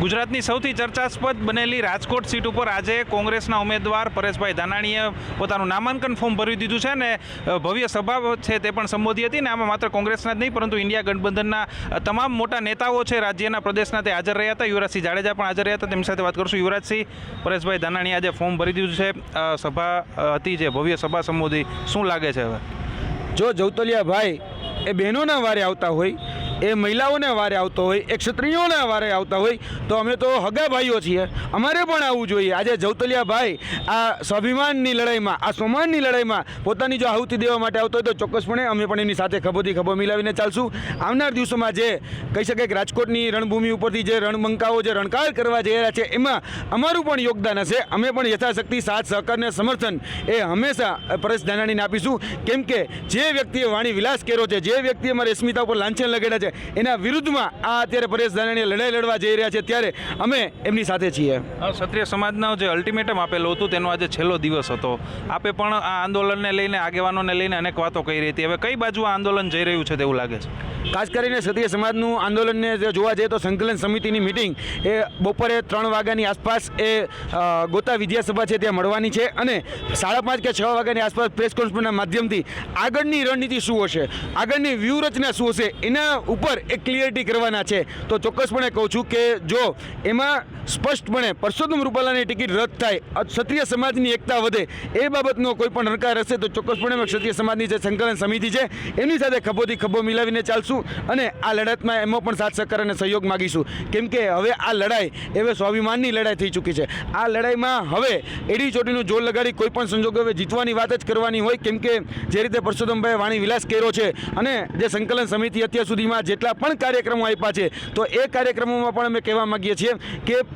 ગુજરાતની સૌથી ચર્ચાસ્પદ બનેલી રાજકોટ સીટ ઉપર આજે કોંગ્રેસના ઉમેદવાર પરેશભાઈ ધાનાણીએ પોતાનું નામાંકન ફોર્મ ભરી દીધું છે ને ભવ્ય સભા છે તે પણ સંબોધી હતી ને આમાં માત્ર કોંગ્રેસના જ નહીં, પરંતુ ઇન્ડિયા ગઠબંધનના તમામ મોટા નેતાઓ છે રાજ્યના પ્રદેશના તે હાજર રહ્યા હતા. યુવરાજસિંહ જાડેજા પણ હાજર રહ્યા હતા. તેમની સાથે વાત કરશું યુવરાજસિંહ. પરેશભાઈ ધાનાણીએ આજે ફોર્મ ભરી દીધું છે. સભા હતી જે ભવ્ય સભા સંબોધી. શું લાગે છે હવે? જો જૌતલિયાભાઈ એ બહેનોના વારે આવતા હોય એ મહિલાઓને વારે આવતો હોય એ ક્ષત્રિયોને વારે આવતા હોય, તો અમે તો હગા ભાઈઓ છીએ. અમારે પણ આવવું જોઈએ. આજે જૌતલિયા ભાઈ આ સ્વાભિમાનની લડાઈમાં, આ સ્વમાનની લડાઈમાં પોતાની જો આહુતિ દેવા માટે આવતો હોય તો ચોક્કસપણે અમે પણ એની સાથે ખભોથી ખભો મિલાવીને ચાલશું. આવનાર દિવસોમાં જે કહી શકાય કે રાજકોટની રણભૂમિ ઉપરથી જે રણબંકાઓ, જે રણકાર કરવા જઈ રહ્યા છે, એમાં અમારું પણ યોગદાન હશે. અમે પણ યથાશક્તિ, સાથ, સહકારને સમર્થન એ હંમેશા પરેશ ધાનાણીને આપીશું. કેમ કે જે વ્યક્તિએ વાણી વિલાસ કર્યો છે, જે વ્યક્તિએ મારી સ્મિતા ઉપર લાંછન લગાડ્યા છે એના વિરુદ્ધમાં આ અત્યારે પરેશ ધાનાણીએ લડાઈ લડવા જઈ રહ્યા છે. ત્યારે અમે એમની સાથે છીએ. ક્ષત્રિય સમાજનો જે અલ્ટિમેટમ આપેલું હતું તેનો આજે છેલ્લો દિવસ હતો. આપે પણ આ આંદોલનને લઈને આગેવાનોને લઈને અનેક વાતો કહી રહી હતી. હવે કઈ બાજુ આ આંદોલન જઈ રહ્યું છે તેવું લાગે છે? ખાસ કરીને ક્ષત્રિય સમાજનું આંદોલનને જોવા જઈએ તો સંકલન સમિતિની મિટિંગ એ બપોરે ત્રણ વાગ્યાની આસપાસ એ ગોતા વિદ્યાસભા છે ત્યાં મળવાની છે અને સાડા પાંચ કે છ વાગ્યાની આસપાસ પ્રેસ કોન્ફરન્સના માધ્યમથી આગળની રણનીતિ શું હશે? આગળની વ્યૂહરચના શું હશે? એના ઉપર એક ક્લિયરિટી કરવાના છે. તો ચોક્કસપણે કહું છું કે જો એમાં સ્પષ્ટપણે પરસોત્તમ રૂપાલાની ટિકિટ રદ થાય. ક્ષત્રિય સમાજની એકતા વધે. એ બાબતનો કોઈ પણ રણકાર હશે તો ચોક્કસપણે ક્ષત્રિય સમાજની જે સંકલન સમિતિ છે એમની સાથે ખભોથી ખભો મિલાવીને ચાલશું અને આ લડતમાં એમનો પણ સાથ, સહકાર અને સહયોગ માગીશું. કેમ કે હવે આ લડાઈ એવે સ્વાભિમાનની લડાઈ થઈ ચૂકી છે. આ લડાઈમાં હવે એડી ચોટીનું જોર લગાડી કોઈ પણ સંજોગો હવે જીતવાની વાત જ કરવાની હોય, કેમ કે જે રીતે પરસોત્તમભાઈ વાણી વિલાસ કર્યો છે અને જે સંકલન સમિતિ અત્યાર સુધીમાં જેટલા પણ કાર્યક્રમો આપ્યા છે, તો એ કાર્યક્રમોમાં પણ અમે કહેવા માગીએ છીએ કે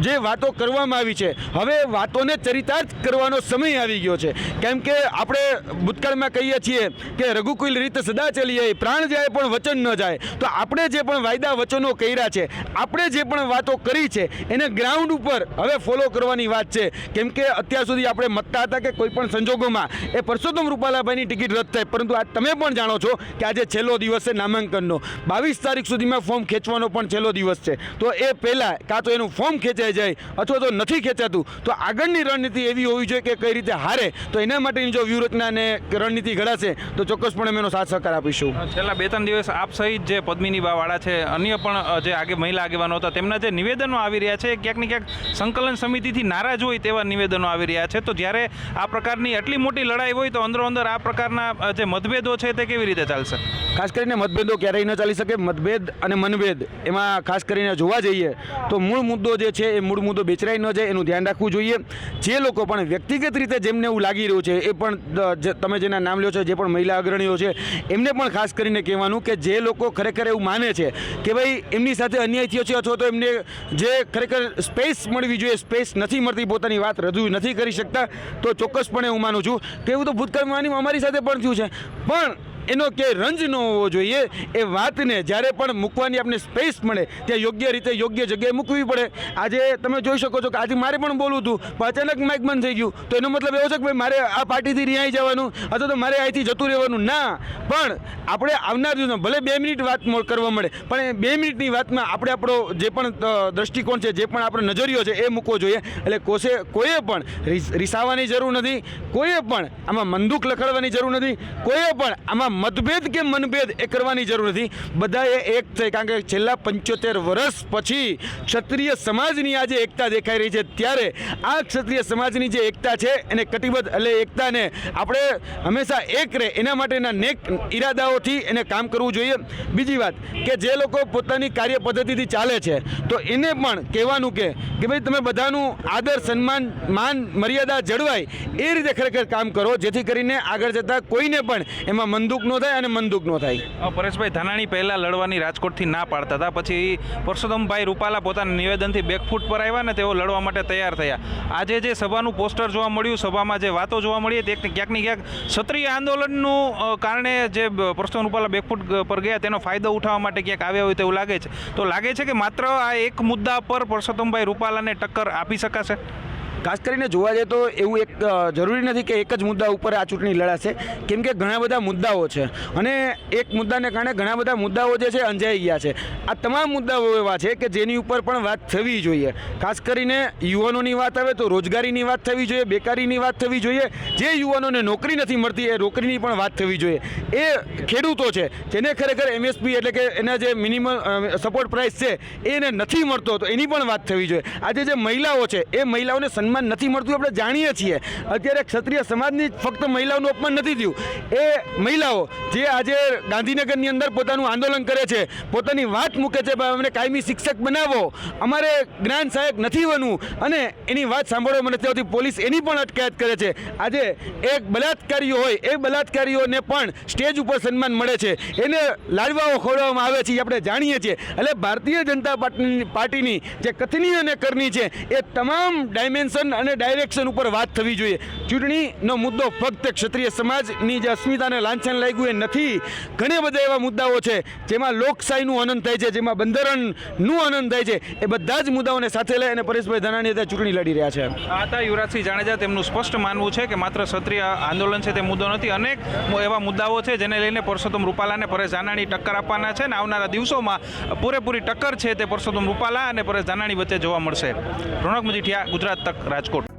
જે વાતો કરવામાં આવી છે. હવે વાતોને ચરિતાર્થ કરવાનો સમય આવી ગયો છે. કેમ કે આપણે ભૂતકાળમાં કહીએ છીએ કે રઘુકુલ રીત સદા ચલીએ પ્રાણ જાય પણ વચન ન જાય. તો આપણે જે પણ વાયદા વચનો કર્યા છે, આપણે જે પણ વાતો કરી છે, એને ગ્રાઉન્ડ ઉપર હવે ફોલો કરવાની વાત છે. કેમ કે અત્યાર સુધી આપણે મતતા હતા કે કોઈ પણ સંજોગોમાં એ પરસોત્તમ રૂપાલાભાઈની ટિકિટ રદ થાય. પરંતુ આ તમે પણ જાણો છો કે આજે છેલ્લો દિવસ છે નામાંકનનો. બાવીસ તારીખ સુધીમાં ફોર્મ ખેંચવાનો પણ છેલ્લો દિવસ છે. તો એ પહેલાં કાં તો એનું ફોર્મ ખેંચાઈ જાય અથવા તો નથી ખેંચાતું તો આગળની રણનીતિ એવી હોવી જોઈએ કે કઈ રીતે હારે. તો એના માટેની જો વ્યૂહરચના અને રણનીતિ ઘડાશે તો ચોક્કસપણે અમે એનો સાથ સહકાર આપીશું. છેલ્લા બે ત્રણ દિવસ આપ સહિત જે પદ્મિની બાવાળા છે અન્ય પણ જે આગે મહિલા આગેવાનો હતા તેમના જે નિવેદનો આવી રહ્યા છે ક્યાંક ને ક્યાંક સંકલન સમિતિથી નારાજ હોય તેવા નિવેદનો આવી રહ્યા છે. તો જ્યારે આ પ્રકારની આટલી મોટી લડાઈ હોય તો અંદરો અંદર આ પ્રકારના જે મતભેદો છે તે કેવી રીતે ચાલશે? ખાસ કરીને મતભેદો ક્યારેય ન ચાલી શકે. મતભેદ અને મનભેદ એમાં ખાસ કરીને જોવા જઈએ તો મૂળ મુદ્દો જે છે એ મૂળ મુદ્દો બેચરાઈ ન જાય એનું ધ્યાન રાખવું જોઈએ. જે લોકો પણ વ્યક્તિગત રીતે જેમને એવું લાગી રહ્યું છે, એ પણ તમે જેના નામ લ્યો છો, જે પણ મહિલા અગ્રણીઓ છે, એમને પણ ખાસ કરીને કહેવાનું કે જે લોકો ખરેખર એવું માને છે કે ભાઈ એમની સાથે અન્યાય થયો છે અથવા તો એમને જે ખરેખર સ્પેસ મળવી જોઈએ, સ્પેસ નથી મળતી, પોતાની વાત રજૂ નથી કરી શકતા, તો ચોક્કસપણે હું માનું છું કે એવું તો ભૂતકાળમાં અમારી સાથે પણ થયું છે. પણ એનો કે રંજ ન હોવો જોઈએ એ વાતને જ્યારે પણ મૂકવાની આપણે સ્પેસ મળે, ત્યાં યોગ્ય રીતે યોગ્ય જગ્યાએ મૂકવી પડે. આજે તમે જોઈ શકો છો કે આજે મારે પણ બોલવું હતું, પણ અચાનક માઇક બંધ થઈ ગયું. તો એનો મતલબ એવો છે કે ભાઈ મારે આ પાર્ટીથી રિહાઈ જવાનું, અથવા તો મારે અહીંથી જતું રહેવાનું. ના, પણ આપણે આવનાર દિવસમાં ભલે બે મિનિટ વાત કરવા મળે, પણ એ બે મિનિટની વાતમાં આપણે આપણો જે પણ દ્રષ્ટિકોણ છે, જે પણ આપણો નજરિયો છે, એ મૂકવો જોઈએ. એટલે કોશે, કોઈએ પણ રિસાવાની જરૂર નથી, કોઈએ પણ આમાં મંદુક લખાડવાની જરૂર નથી, કોઈએ પણ આમાં મતભેદ કે મનભેદ એ કરવાની જરૂર નથી. બધાએ એક થઈ, કારણ કે છેલ્લા પંચોતેર વર્ષ પછી ક્ષત્રિય સમાજની આજે એકતા દેખાઈ રહી છે. ત્યારે આ ક્ષત્રિય સમાજની જે એકતા છે, એને કટિબદ્ધ એટલે એકતાને આપણે હંમેશા એક રહે. એના માટેના નેક ઈરાદાઓથી એને કામ કરવું જોઈએ. બીજી વાત કે જે લોકો પોતાની કાર્ય પદ્ધતિથી ચાલે છે, તો એને પણ કહેવાનું કે કે ભાઈ તમે બધાનું આદર, સન્માન, માન, મર્યાદા જળવાય એ રીતે ખરેખર કામ કરો, જેથી કરીને આગળ જતાં કોઈને પણ એમાં મંદુક નો થાય અને મન દુઃખ નો થાય પરેશભાઈ ધાનાણી પહેલાં લડવાની રાજકોટથી ના પાડતા હતા. પછી પરસોત્તમભાઈ રૂપાલા પોતાના નિવેદનથી બેકફૂટ પર આવ્યા ને તેઓ લડવા માટે તૈયાર થયા. આજે જે સભાનું પોસ્ટર જોવા મળ્યું, સભામાં જે વાતો જોવા મળી તે ક્યાંક ને ક્યાંક ક્ષત્રિય આંદોલનનું કારણે જે પરસોત્તમ રૂપાલા બેકફૂટ પર ગયા, તેનો ફાયદો ઉઠાવવા માટે ક્યાંક આવ્યા હોય તેવું લાગે છે. તો લાગે છે કે માત્ર આ એક મુદ્દા પર પરસોત્તમભાઈ રૂપાલાને ટક્કર આપી શકાશે? ખાસ કરીને જોવા જઈએ તો એવું એક જરૂરી નથી કે એક જ મુદ્દા ઉપર આ ચૂંટણી લડાશે. કેમ કે ઘણા બધા મુદ્દાઓ છે અને એક મુદ્દાને કારણે ઘણા બધા મુદ્દાઓ જે છે અંજાઈ ગયા છે. આ તમામ મુદ્દાઓ એવા છે કે જેની ઉપર પણ વાત થવી જોઈએ. ખાસ કરીને યુવાનોની વાત આવે તો રોજગારીની વાત થવી જોઈએ, બેકારીની વાત થવી જોઈએ. જે યુવાનોને નોકરી નથી મળતી એ નોકરીની પણ વાત થવી જોઈએ. એ ખેડૂતો છે, જેને ખરેખર એમએસપી એટલે કે એના જે મિનિમમ સપોર્ટ પ્રાઇસ છે, એને નથી મળતો, તો એની પણ વાત થવી જોઈએ. આજે જે મહિલાઓ છે, એ મહિલાઓને સન્માન નથી મળતું, આપણે જાણીએ છીએ. અત્યારે ક્ષત્રિય સમાજની ફક્ત મહિલાઓનું અપમાન નથી થયું. એ મહિલાઓ જે આજે ગાંધીનગરની અંદર પોતાનું આંદોલન કરે છે, પોતાની વાત મૂકે છે અમને કાયમી શિક્ષક બનાવો. અમારે જ્ઞાન સહાયક નથી બનવું. અને એની વાત સાંભળવા મને ત્યાંથી પોલીસ એની પણ અટકાયત કરે છે. આજે એક બલાત્કારીઓ હોય, એ બલાત્કારીઓને પણ સ્ટેજ ઉપર સન્માન મળે છે. એને લાડવાઓ ખવડાવવામાં આવે છે, એ આપણે જાણીએ છીએ. એટલે ભારતીય જનતા પાર્ટીની જે કથની અને કરની છે, એ તમામ ડાયમેન્શન અને ડાયરેક્શન ઉપર વાત થવી જોઈએ. ચૂંટણીનો મુદ્દો ફક્ત ક્ષત્રિય સમાજની જે અસ્મિતાને લાંછન લાગ્યું એ નથી. ઘણા બધા એવા મુદ્દાઓ છે, જેમાં લોકશાહીનું આનંદ થાય છે, જેમાં બંધારણનું આનંદ થાય છે, એ બધા જ મુદ્દાઓને સાથે લઈ અને પરેશભાઈ ધાનાણી ત્યાં ચૂંટણી લડી રહ્યા છે. આતા યુવરાજસિંહ જાડેજા તેમનું સ્પષ્ટ માનવું છે કે માત્ર ક્ષત્રિય આંદોલન છે તે મુદ્દો નથી. અનેક એવા મુદ્દાઓ છે જેને લઈને પરસોત્તમ રૂપાલાને પરેશ ધાનાણી ટક્કર આપવાના છે અને આવનારા દિવસોમાં પૂરેપૂરી ટક્કર છે તે પરસોત્તમ રૂપાલા અને પરેશ ધાનાણી વચ્ચે જોવા મળશે. રોનક મજીઠિયા, ગુજરાત તક રાજકોટ